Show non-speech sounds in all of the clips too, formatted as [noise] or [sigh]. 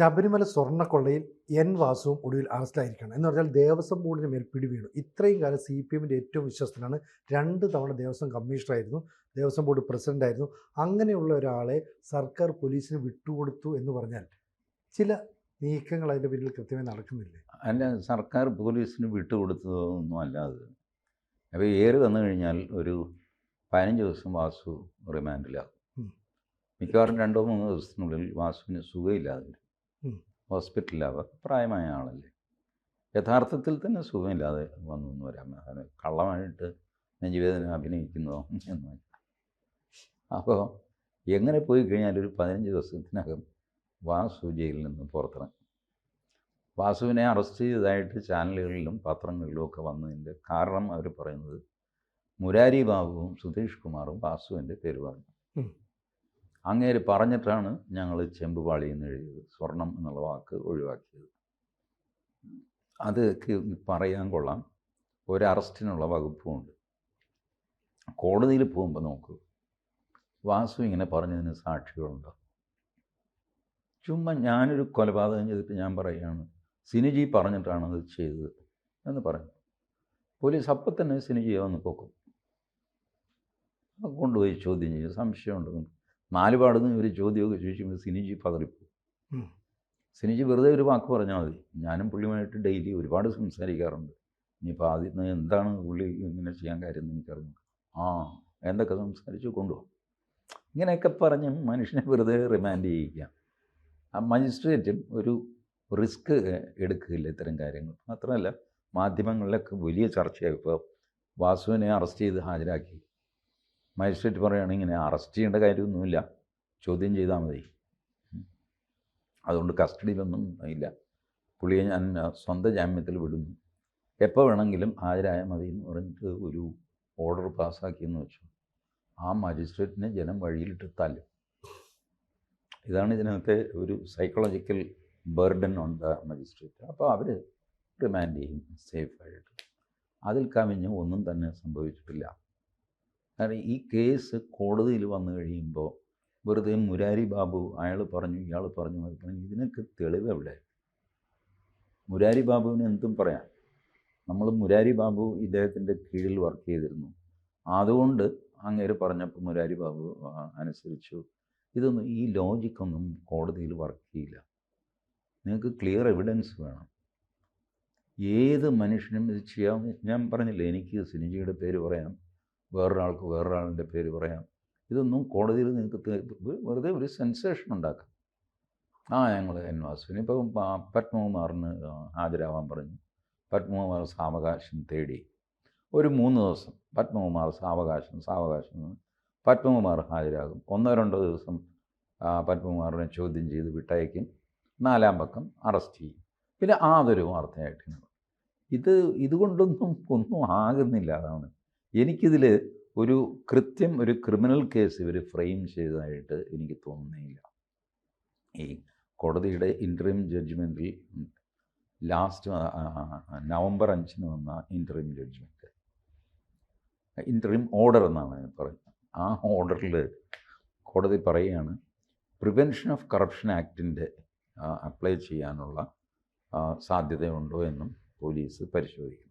Sabarimala സ്വർണക്കൊള്ളയിൽ N വാസുവും ഒടുവിൽ അറസ്റ്റിലായിരിക്കുകയാണ്. എന്ന് പറഞ്ഞാൽ ദേവസ്വം ബോർഡിന് മേൽ പിടി വീണു ഇത്രയും കാലം സി പി എമ്മിന്റെ ഏറ്റവും വിശ്വസ്തനാണ്. രണ്ട് തവണ ദേവസ്വം കമ്മീഷണറായിരുന്നു. ദേവസ്വം ബോർഡ് പ്രസിഡന്റായിരുന്നു അങ്ങനെയുള്ള ഒരാളെ സർക്കാർ പോലീസിന് വിട്ടുകൊടുത്തു എന്ന് പറഞ്ഞാൽ ചില നീക്കങ്ങൾ അതിന്റെ പിന്നിൽ കൃത്യമായി നടക്കുന്നില്ലേ? അല്ല സർക്കാർ പോലീസിന് വിട്ടുകൊടുത്തതൊന്നും അല്ല അത്. അപ്പോൾ ഏറ് വന്നു കഴിഞ്ഞാൽ ഒരു പതിനഞ്ച് ദിവസം വാസു റിമാൻഡിലാകും. മിക്കവാറും രണ്ടോ മൂന്നോ ദിവസത്തിനുള്ളിൽ വാസുവിന് സുഖമില്ലാതെ വരും. ഹോസ്പിറ്റലിലാവുക പ്രായമായ ആളല്ലേ. യഥാർത്ഥത്തിൽ തന്നെ സുഖമില്ലാതെ വന്നു എന്ന് പറയാം. കള്ളമായിട്ട് നെഞ്ചുവേദന അഭിനയിക്കുന്നതോ എന്ന് അപ്പോൾ എങ്ങനെ പോയി കഴിഞ്ഞാൽ ഒരു പതിനഞ്ച് ദിവസത്തിനകം വാസു ജയിലിൽ നിന്ന് പുറത്തിറങ്ങി. വാസുവിനെ അറസ്റ്റ് ചെയ്തതായിട്ട് ചാനലുകളിലും പത്രങ്ങളിലും ഒക്കെ വന്നതിന്റെ കാരണം അവർ പറയുന്നത് മുരാരി ബാബുവും സുധീഷ് കുമാറും വാസുവിന്റെ പേര് പറഞ്ഞു. അങ്ങേര് പറഞ്ഞിട്ടാണ് ഞങ്ങൾ ചെമ്പുപാളി എന്ന് എഴുതിയത് സ്വർണം എന്നുള്ള വാക്ക് ഒഴിവാക്കിയത്. അത് പറയാൻ കൊള്ളാം. ഒരു അറസ്റ്റിനുള്ള വകുപ്പുമുണ്ട്. കോടതിയിൽ പോകുമ്പോൾ നോക്കൂ. വാസു ഇങ്ങനെ പറഞ്ഞതിന് സാക്ഷികളുണ്ടോ? ചുമ്മാ ഞാനൊരു കൊലപാതകം ചെയ്തിട്ട് ഞാൻ പറയുകയാണ്. സിനിജി പറഞ്ഞിട്ടാണ് അത് ചെയ്തത് എന്ന് പറഞ്ഞു പോലീസ് അപ്പം തന്നെ സിനിജിയെ വന്ന് പൊക്കും. കൊണ്ടുപോയി ചോദ്യം ചെയ്യും. സംശയമുണ്ട് നാല് പാടുന്ന ഇവർ ചോദ്യമൊക്കെ ചോദിച്ചു സിനിജി പതറിപ്പോവും. സിനിജി വെറുതെ ഒരു വാക്ക് പറഞ്ഞാൽ മതി. ഞാനും പുള്ളിയുമായിട്ട് ഡെയിലി ഒരുപാട് സംസാരിക്കാറുണ്ട്. ഇനിയിപ്പോൾ ആദ്യം എന്താണ് പുള്ളി ഇങ്ങനെ ചെയ്യാൻ കാര്യം എന്ന് എനിക്കറിഞ്ഞു ആ എന്തൊക്കെ സംസാരിച്ച് കൊണ്ടുപോകും ഇങ്ങനെയൊക്കെ പറഞ്ഞ് മനുഷ്യനെ വെറുതെ റിമാൻഡ് ചെയ്യിക്കാം ആ മജിസ്ട്രേറ്റും ഒരു റിസ്ക് എടുക്കില്ല ഇത്തരം കാര്യങ്ങൾ. മാത്രമല്ല മാധ്യമങ്ങളിലൊക്കെ വലിയ ചർച്ചയായി. ഇപ്പോൾ വാസുവിനെ അറസ്റ്റ് ചെയ്ത് ഹാജരാക്കി. മജിസ്ട്രേറ്റ് പറയുകയാണെങ്കിൽ ഇങ്ങനെ അറസ്റ്റ് ചെയ്യേണ്ട കാര്യമൊന്നുമില്ല. ചോദ്യം ചെയ്താൽ മതി. അതുകൊണ്ട് കസ്റ്റഡിയിലൊന്നും ഇല്ല. പുള്ളിയെ ഞാൻ സ്വന്തം ജാമ്യത്തിൽ വിടുന്നു. എപ്പോൾ വേണമെങ്കിലും ഹാജരായാൽ മതി എന്ന് പറഞ്ഞിട്ട് ഒരു ഓർഡർ പാസ്സാക്കിയെന്ന് വെച്ചു. ആ മജിസ്ട്രേറ്റിനെ ജനം വഴിയിലിട്ട് തല്ലും. ഇതാണ് ഇതിനകത്തെ ഒരു psychological burden on the magistrate അപ്പോൾ അവർ റിമാൻഡ് ചെയ്യും സേഫായിട്ട് അതിൽ കവിഞ്ഞ് ഒന്നും തന്നെ സംഭവിച്ചിട്ടില്ല. കാരണം ഈ കേസ് കോടതിയിൽ വന്നു കഴിയുമ്പോൾ വെറുതെ മുരാരി ബാബു അയാൾ പറഞ്ഞു ഇയാൾ പറഞ്ഞു അത് പറഞ്ഞു. ഇതിനൊക്കെ തെളിവ് എവിടെ? മുരാരി ബാബുവിന് എന്തും പറയാം. നമ്മൾ മുരാരി ബാബു ഇദ്ദേഹത്തിന്റെ കീഴിൽ വർക്ക് ചെയ്തിരുന്നു. അതുകൊണ്ട് അങ്ങേര് പറഞ്ഞപ്പോൾ മുരാരി ബാബു അനുസരിച്ചു. ഇതൊന്നും ഈ ലോജിക്കൊന്നും കോടതിയിൽ വർക്ക് ചെയ്യില്ല. നിങ്ങൾക്ക് ക്ലിയർ എവിഡൻസ് വേണം. ഏത് മനുഷ്യനും ഇത് ചെയ്യാം. ഞാൻ പറഞ്ഞില്ലേ എനിക്ക് സിനിമയുടെ പേര് പറയാം. വേറൊരാൾക്ക് വേറൊരാളിന്റെ പേര് പറയാം. ഇതൊന്നും കോടതിയിൽ നിങ്ങൾക്ക് വെറുതെ ഒരു സെൻസേഷൻ ഉണ്ടാക്കാം. ആ ഞങ്ങൾ എൻ വാസുവിന് ഇപ്പം പത്മകുമാറിന് ഹാജരാവാൻ പറഞ്ഞു. പത്മകുമാർ സാവകാശം തേടി. ഒരു മൂന്ന് ദിവസം പത്മകുമാർ സാവകാശം സാവകാശം പത്മകുമാർ ഹാജരാകും. ഒന്നോ രണ്ടോ ദിവസം പത്മകുമാറിനെ ചോദ്യം ചെയ്ത് വിട്ടയക്കും. നാലാം പക്കം അറസ്റ്റ് ചെയ്യും. പിന്നെ ആതൊരു വാർത്തയായിട്ട്. ഇത് ഇതുകൊണ്ടൊന്നും ഒന്നും ആകുന്നില്ല അതാണ്. എനിക്കിതിൽ ഒരു കൃത്യം ഒരു ക്രിമിനൽ കേസ് ഇവർ ഫ്രെയിം ചെയ്തതായിട്ട് എനിക്ക് തോന്നുന്നില്ല. ഈ കോടതിയുടെ ഇൻട്രീം ജഡ്ജ്മെന്റിൽ ലാസ്റ്റ് നവംബർ അഞ്ചിന് വന്ന ഇൻട്രീം ജഡ്ജ്മെന്റ് ഇൻട്രീം ഓർഡർ എന്നാണ് പറയുന്നത്. ആ ഓർഡറിൽ കോടതി പറയുകയാണ് പ്രിവെൻഷൻ ഓഫ് കറപ്ഷൻ ആക്ടിന്റെ അപ്ലൈ ചെയ്യാനുള്ള സാധ്യതയുണ്ടോ എന്നും പോലീസ് പരിശോധിക്കണം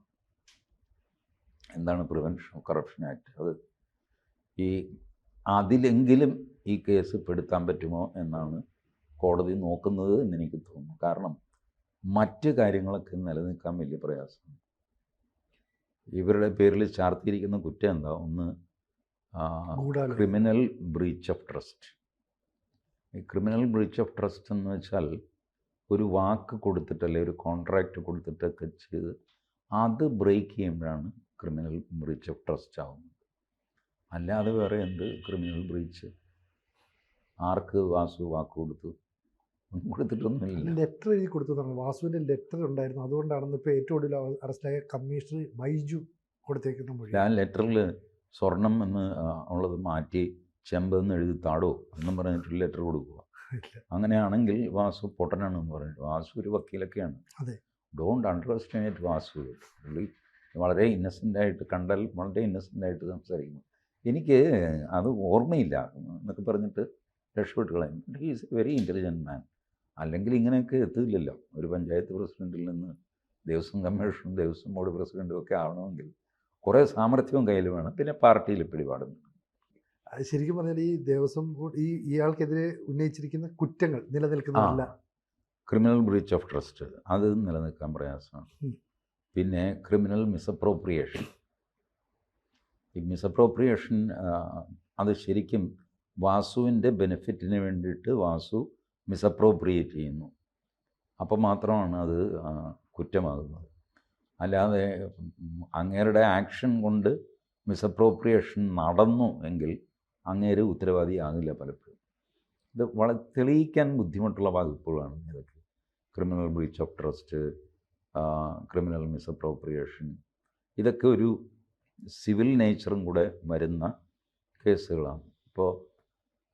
എന്താണ് പ്രിവെൻഷൻ ഓഫ് കറപ്ഷൻ ആക്ട് അത് ഈ അതിലെങ്കിലും ഈ കേസ് പെടുത്താൻ പറ്റുമോ എന്നാണ് കോടതി നോക്കുന്നത് എന്ന് എനിക്ക് തോന്നുന്നു. കാരണം മറ്റ് കാര്യങ്ങളൊക്കെ നിലനിൽക്കാൻ വലിയ പ്രയാസമാണ്. ഇവരുടെ പേരിൽ ചാർത്തിയിരിക്കുന്ന കുറ്റം എന്താ? ഒന്ന് ക്രിമിനൽ ബ്രീച്ച് ഓഫ് ട്രസ്റ്റ് ഈ ക്രിമിനൽ ബ്രീച്ച് ഓഫ് ട്രസ്റ്റ് എന്ന് വെച്ചാൽ ഒരു വാക്ക് കൊടുത്തിട്ടല്ലേ ഒരു കോൺട്രാക്റ്റ് കൊടുത്തിട്ടൊക്കെ ചെയ്ത് അത് ബ്രേക്ക് ചെയ്യുമ്പോഴാണ് ക്രിമിനൽ ബ്രീച്ച് ഓഫ് ട്രസ്റ്റ് ആവുന്നത് അല്ലാതെ വേറെ എന്ത് ക്രിമിനൽ ബ്രീച്ച് ആർക്ക് വാസു വാക്ക് കൊടുത്തു? കൊടുത്തിട്ടൊന്നുമില്ല. ലെറ്റർ എഴുതി കൊടുത്തു എന്നാണ്. വാസുവിന്റെ ലെറ്റർ ഉണ്ടായിരുന്നു. അതുകൊണ്ടാണെന്ന് ഇപ്പോൾ ഏറ്റവും ഒടുവിൽ അറസ്റ്റായ കമ്മീഷണർ ബൈജു കൊടുത്തേക്കുന്ന മൊഴി. ഞാൻ ലെറ്ററിൽ സ്വർണം എന്ന് ഉള്ളത് മാറ്റി ചെമ്പ് എന്ന് എഴുതി താടോ. എന്നും പറഞ്ഞിട്ട് ലെറ്റർ കൊടുക്കുക. അങ്ങനെയാണെങ്കിൽ വാസു പൊട്ടനാണെന്ന് പറഞ്ഞിട്ട് വാസു ഒരു വക്കീലൊക്കെയാണ്. അതെ. Don't underestimate Vasu. പുള്ളി വളരെ ഇന്നസെന്റ് ആയിട്ട് കണ്ടാൽ വളരെ ഇന്നസെന്റ് ആയിട്ട് സംസാരിക്കുന്നു. എനിക്ക് അത് ഓർമ്മയില്ല എന്നൊക്കെ പറഞ്ഞിട്ട് രക്ഷപ്പെട്ട് കളയും. He is a very intelligent man അല്ലെങ്കിൽ ഇങ്ങനെയൊക്കെ എത്തില്ലല്ലോ. ഒരു പഞ്ചായത്ത് പ്രസിഡന്റിൽ നിന്ന് ദേവസ്വം കമ്മീഷനും ദേവസ്വം ബോർഡ് പ്രസിഡന്റും ഒക്കെ ആവണമെങ്കിൽ കുറേ സാമർഥ്യവും കയ്യിൽ വേണം. പിന്നെ പാർട്ടിയിൽ പിടിപാടും അത് ശരിക്കും പറഞ്ഞാൽ ഈ ദേവസ്വം ബോർഡ് ഈ ഇയാൾക്കെതിരെ ഉന്നയിച്ചിരിക്കുന്ന കുറ്റങ്ങൾ നിലനിൽക്കുന്നതല്ല. ക്രിമിനൽ ബ്രീച്ച് ഓഫ് ട്രസ്റ്റ് അത് നിലനിൽക്കാൻ പ്രയാസമാണ്. പിന്നെ ക്രിമിനൽ മിസ്അപ്രോപ്രിയേഷൻ ഈ മിസ്അപ്രോപ്രിയേഷൻ അത് ശരിക്കും വാസുവിന്റെ ബെനിഫിറ്റിന് വേണ്ടിയിട്ട് വാസു മിസ്അപ്രോപ്രിയേറ്റ് ചെയ്യുന്നു. അപ്പോൾ മാത്രമാണ് അത് കുറ്റമാകുന്നത്. അല്ലാതെ അങ്ങേരുടെ ആക്ഷൻ കൊണ്ട് മിസ്അപ്രോപ്രിയേഷൻ നടന്നു എങ്കിൽ അങ്ങേര് ഉത്തരവാദിയാകില്ല പലപ്പോഴും. ഇത് വളരെ തെളിയിക്കാൻ ബുദ്ധിമുട്ടുള്ള വകുപ്പുകളാണ് ഇതൊക്കെ. Criminal breach of trust criminal misappropriation ഇതൊക്കെ ഒരു സിവിൽ നേച്ചറും കൂടെ വരുന്ന കേസുകളാണ്. ഇപ്പോൾ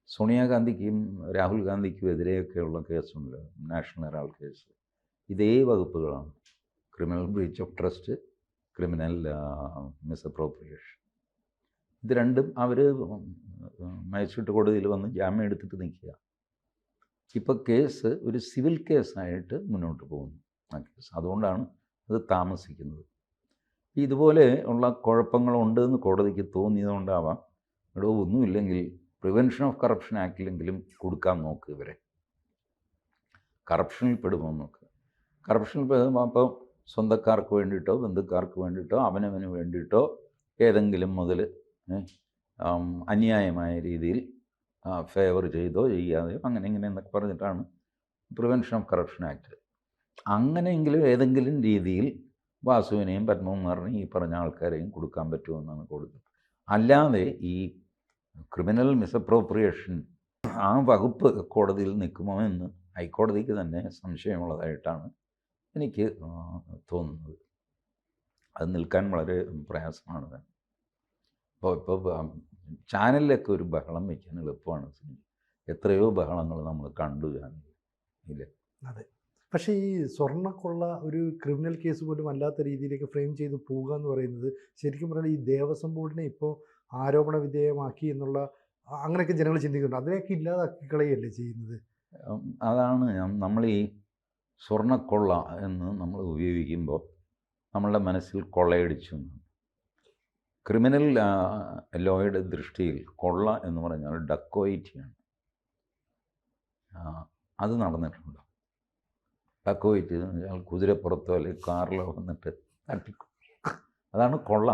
സോണിയാഗാന്ധിക്കും രാഹുൽ ഗാന്ധിക്കും എതിരെയൊക്കെയുള്ള കേസുണ്ട് നാഷണൽ ഹെറാൾഡ് കേസ്. ഇതേ വകുപ്പുകളാണ്. Criminal breach of trust criminal misappropriation ഇത് രണ്ടും അവർ മജിസ്ട്രേറ്റ് കോടതിയിൽ വന്ന് ജാമ്യം എടുത്തിട്ട് നിൽക്കുക. ഇപ്പോൾ കേസ് ഒരു സിവിൽ കേസായിട്ട് മുന്നോട്ട് പോകുന്നു. അതുകൊണ്ടാണ് അത് താമസിക്കുന്നത്. ഇതുപോലെ ഉള്ള കുഴപ്പങ്ങളുണ്ട് എന്ന് കോടതിക്ക് തോന്നിയതുകൊണ്ടാവാം. ഇവിടെ ഒന്നുമില്ലെങ്കിൽ പ്രിവെൻഷൻ ഓഫ് കറപ്ഷൻ ആക്റ്റിലെങ്കിലും കൊടുക്കാൻ നോക്കുക ഇവരെ. കറപ്ഷനിൽ പെടുമോ നോക്ക്. കറപ്ഷനിൽ പെടുമ്പോൾ അപ്പോൾ സ്വന്തക്കാർക്ക് വേണ്ടിയിട്ടോ ബന്ധുക്കാർക്ക് വേണ്ടിയിട്ടോ അവനവന് വേണ്ടിയിട്ടോ ഏതെങ്കിലും മുതൽ അന്യായമായ രീതിയിൽ ഫേവർ ചെയ്തോ ചെയ്യാതെയോ അങ്ങനെ ഇങ്ങനെ എന്നൊക്കെ പറഞ്ഞിട്ടാണ് പ്രിവെൻഷൻ ഓഫ് കറപ്ഷൻ ആക്ട് അങ്ങനെയെങ്കിലും ഏതെങ്കിലും രീതിയിൽ വാസുവിനെയും പത്മകുമാറിനെയും ഈ പറഞ്ഞ ആൾക്കാരെയും കൊടുക്കാൻ പറ്റുമെന്നാണ് കോടതി അല്ലാതെ ഈ ക്രിമിനൽ മിസ്അപ്രോപ്രിയേഷൻ ആ വകുപ്പ് കോടതിയിൽ നിൽക്കുമോ എന്ന് ഹൈക്കോടതിക്ക് തന്നെ സംശയമുള്ളതായിട്ടാണ് എനിക്ക് തോന്നുന്നത്. അത് നിൽക്കാൻ വളരെ പ്രയാസമാണ്. തന്നെ അപ്പോൾ ഇപ്പോൾ ചാനലിലൊക്കെ ഒരു ബഹളം വയ്ക്കാൻ എളുപ്പമാണ്. എത്രയോ ബഹളങ്ങൾ നമ്മൾ കണ്ടു ചാനലിൽ. ഇല്ലേ പക്ഷേ ഈ സ്വർണക്കൊള്ള ഒരു ക്രിമിനൽ കേസ് പോലും അല്ലാത്ത രീതിയിലേക്ക് ഫ്രെയിം ചെയ്ത് പോവുക എന്ന് പറയുന്നത് ശരിക്കും പറഞ്ഞാൽ ഈ ദേവസ്വം ബോർഡിനെ ഇപ്പോൾ ആരോപണ വിധേയമാക്കി എന്നുള്ള അങ്ങനെയൊക്കെ ജനങ്ങൾ ചിന്തിക്കുന്നുണ്ട്. അതിനെയൊക്കെ ഇല്ലാതാക്കി കളയല്ലേ ചെയ്യുന്നത്? അതാണ് നമ്മൾ ഈ സ്വർണക്കൊള്ള എന്ന് നമ്മൾ ഉപയോഗിക്കുമ്പോൾ നമ്മളുടെ മനസ്സിൽ കൊള്ളയടിച്ചു. ക്രിമിനൽ ലോയുടെ ദൃഷ്ടിയിൽ കൊള്ള എന്ന് പറഞ്ഞാൽ ഡക്കോയിറ്റിയാണ്. അത് നടന്നിട്ടുണ്ട്. എന്ന് പറഞ്ഞാൽ കുതിരപ്പുറത്തോ അല്ലെങ്കിൽ കാറിലോ വന്നിട്ട് തട്ടിക്കും. അതാണ് കൊള്ള.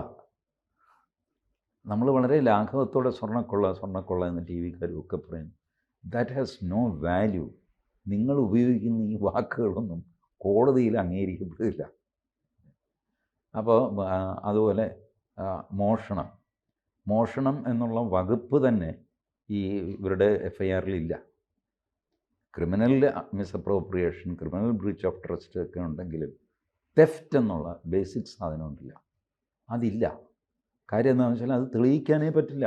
നമ്മൾ വളരെ ലാഘവത്തോടെ സ്വർണക്കൊള്ള സ്വർണക്കൊള്ള എന്ന് ടി വിക്കാരും ഒക്കെ പറയുന്നു. ദാറ്റ് ഹാസ് നോ വാല്യൂ നിങ്ങൾ ഉപയോഗിക്കുന്ന ഈ വാക്കുകളൊന്നും കോടതിയിൽ അംഗീകരിക്കപ്പെടില്ല അപ്പോൾ അതുപോലെ മോഷണം. മോഷണം എന്നുള്ള വകുപ്പ് തന്നെ ഈ ഇവരുടെ F I ആറിലില്ല criminal misappropriation criminal breach of trust ഒക്കെ ഉണ്ടെങ്കിലും തെഫ്റ്റ് എന്നുള്ള ബേസിക് സാധനം ഉണ്ടല്ല. അതില്ല. കാര്യം എന്താണെന്ന് വെച്ചാൽ അത് തെളിയിക്കാനേ പറ്റില്ല.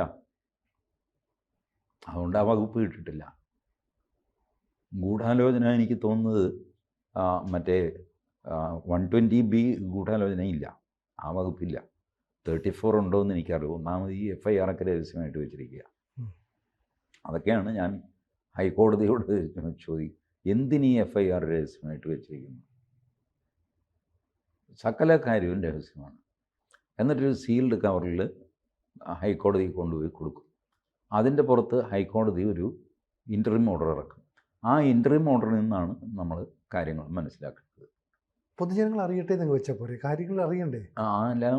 അതുകൊണ്ട് ആ വകുപ്പ് കിട്ടിട്ടില്ല ഗൂഢാലോചന എനിക്ക് തോന്നുന്നത് മറ്റേ വൺ ട്വന്റി ബി ഗൂഢാലോചനയില്ല. ആ വകുപ്പില്ല. തേർട്ടി ഫോർ ഉണ്ടോ എന്ന് എനിക്കറിയാം ഒന്നാമത് ഈ എഫ് ഐ ആറൊക്കെ രഹസ്യമായിട്ട് വെച്ചിരിക്കുക. അതൊക്കെയാണ് ഞാൻ ഹൈക്കോടതിയോട് [laughs] ചോദിക്കും എന്തിനീ എഫ് ഐ ആർ രഹസ്യമായിട്ട് വെച്ചിരിക്കുന്നു? സകല കാര്യവും രഹസ്യമാണ്. എന്നിട്ടൊരു സീൽഡ് കവറിൽ ഹൈക്കോടതി കൊണ്ടുപോയി കൊടുക്കും. അതിന്റെ പുറത്ത് ഹൈക്കോടതി ഒരു ഇന്റർവ്യൂ ഓർഡർ ഇറക്കും. ആ ഇന്റർവ്യൂ ഓർഡറിൽ നിന്നാണ് നമ്മൾ കാര്യങ്ങൾ മനസ്സിലാക്കുന്നത് പൊതുജനങ്ങൾ അറിയട്ടെ എന്ന് വെച്ചാൽ പോരെ. കാര്യങ്ങൾ അറിയണ്ടേ? ആ എല്ലാം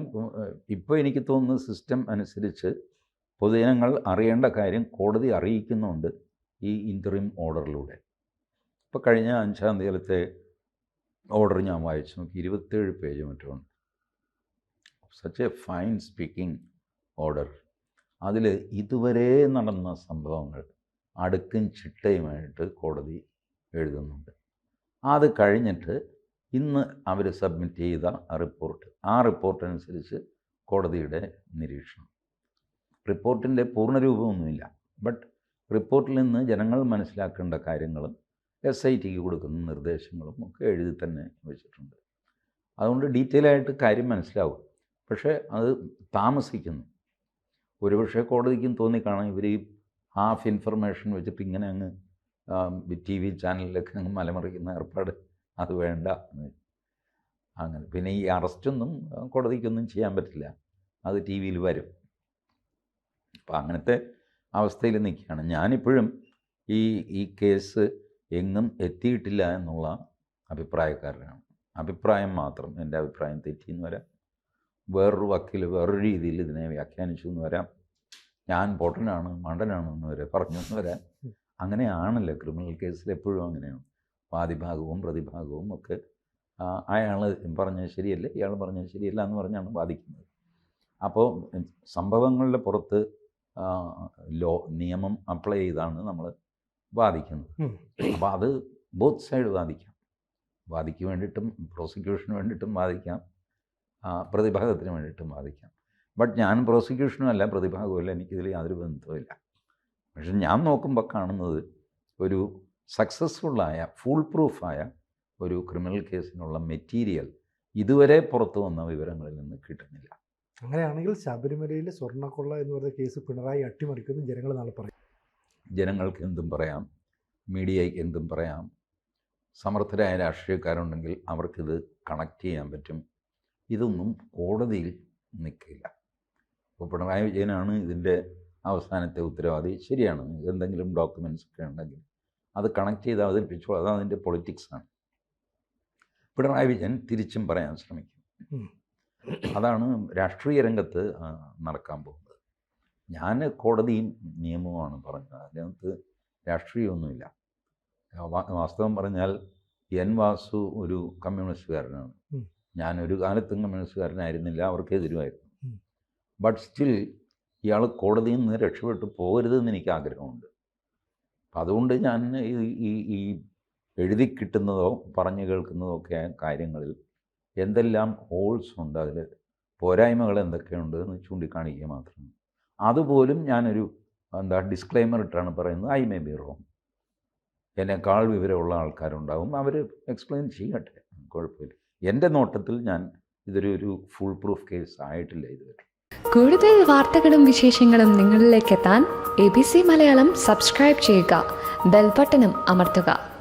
ഇപ്പോൾ എനിക്ക് തോന്നുന്ന സിസ്റ്റം അനുസരിച്ച് പൊതുജനങ്ങൾ അറിയേണ്ട കാര്യം കോടതി അറിയിക്കുന്നുണ്ട്. ഈ ഇന്ററിം ഓർഡറിലൂടെ ഇപ്പോൾ കഴിഞ്ഞ അഞ്ചാം തീയതിയിലത്തെ ഓർഡർ ഞാൻ വായിച്ചു. നോക്കി ഇരുപത്തേഴ് page മറ്റുമുണ്ട് such a fine speaking order അതിൽ ഇതുവരെ നടന്ന സംഭവങ്ങൾ അടുക്കും ചിട്ടയുമായിട്ട് കോടതി എഴുതുന്നുണ്ട്. അത് കഴിഞ്ഞിട്ട് ഇന്ന് അവർ സബ്മിറ്റ് ചെയ്ത റിപ്പോർട്ട് ആ റിപ്പോർട്ട് അനുസരിച്ച് കോടതിയുടെ നിരീക്ഷണം. റിപ്പോർട്ടിന്റെ പൂർണരൂപമൊന്നുമില്ല ബട്ട് റിപ്പോർട്ടിൽ നിന്ന് ജനങ്ങൾ മനസ്സിലാക്കേണ്ട കാര്യങ്ങളും എസ് ഐ ടിക്ക് കൊടുക്കുന്ന നിർദ്ദേശങ്ങളും ഒക്കെ എഴുതി തന്നെ വെച്ചിട്ടുണ്ട്. അതുകൊണ്ട് ഡീറ്റെയിൽ ആയിട്ട് കാര്യം മനസ്സിലാവും. പക്ഷേ അത് താമസിക്കുന്നു. ഒരുപക്ഷെ കോടതിക്കും തോന്നിക്കാണാം ഇവർ ഈ ഹാഫ് ഇൻഫർമേഷൻ വെച്ചിട്ട് ഇങ്ങനെ അങ്ങ് ടി വി ചാനലിലൊക്കെ അങ്ങ് മലമറിക്കുന്ന ഏർപ്പാട് അത് വേണ്ട. എന്ന് അങ്ങനെ. പിന്നെ ഈ അറസ്റ്റൊന്നും കോടതിക്കൊന്നും ചെയ്യാൻ പറ്റില്ല. അത് ടി വിയിൽ വരും. അപ്പം അങ്ങനത്തെ അവസ്ഥയിൽ നിൽക്കുകയാണ്. ഞാനിപ്പോഴും ഈ ഈ കേസ് എങ്ങും എത്തിയിട്ടില്ല എന്നുള്ള അഭിപ്രായക്കാരനാണ്. അഭിപ്രായം മാത്രം എന്റെ അഭിപ്രായം തെറ്റിയെന്ന് വരാം. വേറൊരു വക്കീൽ വേറൊരു രീതിയിൽ ഇതിനെ വ്യാഖ്യാനിച്ചു എന്ന് വരാം. ഞാൻ പൊട്ടനാണ് മണ്ടനാണ് എന്ന് വരെ പറഞ്ഞു എന്ന് വരാം. അങ്ങനെയാണല്ലോ ക്രിമിനൽ കേസിൽ എപ്പോഴും അങ്ങനെയാണ്. വാദിഭാഗവും പ്രതിഭാഗവും ഒക്കെ അയാൾ പറഞ്ഞത് ശരിയല്ല? ഇയാൾ പറഞ്ഞത് ശരിയല്ല എന്ന് പറഞ്ഞാണ് വാദിക്കുന്നത്. അപ്പോൾ സംഭവങ്ങളുടെ പുറത്ത് ലോ നിയമം അപ്ലൈ ചെയ്താണ് നമ്മൾ വാദിക്കുന്നത്. അപ്പോൾ അത് ബോത്ത് സൈഡ് വാദിക്കാം വാദിക്ക് വേണ്ടിയിട്ടും പ്രോസിക്യൂഷന് വേണ്ടിയിട്ടും വാദിക്കാം പ്രതിഭാഗത്തിന് വേണ്ടിയിട്ടും വാദിക്കാം ബട്ട് ഞാൻ പ്രോസിക്യൂഷനും അല്ല പ്രതിഭാഗവും അല്ല എനിക്കിതിൽ യാതൊരു ബന്ധവുമില്ല പക്ഷെ ഞാൻ നോക്കുമ്പോൾ കാണുന്നത് ഒരു സക്സസ്ഫുള്ളായ ഫുൾ പ്രൂഫായ ഒരു ക്രിമിനൽ കേസിനുള്ള മെറ്റീരിയൽ ഇതുവരെ പുറത്തു വന്ന വിവരങ്ങളിൽ നിന്ന് കിട്ടുന്നില്ല. അങ്ങനെയാണെങ്കിൽ ശബരിമലയിലെ സ്വർണക്കൊള്ള എന്ന് പറയുന്ന കേസ് പിണറായി അട്ടിമറിക്കുന്നു. ജനങ്ങൾ നാളെ പറയും. ജനങ്ങൾക്ക് എന്തും പറയാം. മീഡിയയ്ക്ക് എന്തും പറയാം. സമർത്ഥരായ രാഷ്ട്രീയക്കാരുണ്ടെങ്കിൽ അവർക്കിത് കണക്ട് ചെയ്യാൻ പറ്റും. ഇതൊന്നും കോടതിയിൽ നിൽക്കില്ല. ഇപ്പോൾ പിണറായി വിജയനാണ് ഇതിന്റെ അവസാനത്തെ ഉത്തരവാദി. ശരിയാണ്. എന്തെങ്കിലും ഡോക്യുമെന്റ്സ് ഒക്കെ ഉണ്ടെങ്കിൽ അത് കണക്ട് ചെയ്ത് അവതരിപ്പിച്ചോളൂ. അത് അതിന്റെ പൊളിറ്റിക്സാണ് പിണറായി വിജയൻ തിരിച്ചും പറയാൻ ശ്രമിക്കും. അതാണ് രാഷ്ട്രീയ രംഗത്ത് നടക്കാൻ പോകുന്നത്. ഞാൻ കോടതിയും നിയമവുമാണ് പറഞ്ഞത്. അതിനകത്ത് രാഷ്ട്രീയമൊന്നുമില്ല വാസ്തവം പറഞ്ഞാൽ എൻ വാസു ഒരു കമ്മ്യൂണിസ്റ്റുകാരനാണ്. ഞാനൊരു കാലത്തും കമ്മ്യൂണിസ്റ്റുകാരനായിരുന്നില്ല അവർക്കെതിരുമായിരുന്നു. ബട്ട് സ്റ്റിൽ ഇയാൾ കോടതിയിൽ നിന്ന് രക്ഷപ്പെട്ടു പോകരുതെന്ന് എനിക്ക് ആഗ്രഹമുണ്ട്. അപ്പം അതുകൊണ്ട് ഞാൻ ഈ ഈ എഴുതി കിട്ടുന്നതോ പറഞ്ഞു കേൾക്കുന്നതോ ഒക്കെ കാര്യങ്ങളിൽ എന്തെല്ലാം ഹോൾസ് ഉണ്ട് അതിൽ പോരായ്മകൾ എന്തൊക്കെയുണ്ട് എന്ന് ചൂണ്ടിക്കാണിക്കുക മാത്രം. അതുപോലും ഞാനൊരു എന്താ ഡിസ്ക്ലൈമർ ഇട്ടാണ് പറയുന്നത്. ഐ മേ ബി റോങ് എന്നെക്കാൾ വിവരമുള്ള ആൾക്കാരുണ്ടാവും. അവർ എക്സ്പ്ലെയിൻ ചെയ്യട്ടെ. കുഴപ്പമില്ല. എന്റെ നോട്ടത്തിൽ ഞാൻ ഇതൊരു ഒരു ഫുൾ പ്രൂഫ് കേസ് ആയിട്ടില്ല ഇതുവരെ. കൂടുതൽ വാർത്തകളും വിശേഷങ്ങളും നിങ്ങളിലേക്ക് എത്താൻ A B C Malayalam subscribe ചെയ്യുക. ബെൽബട്ടനും അമർത്തുക.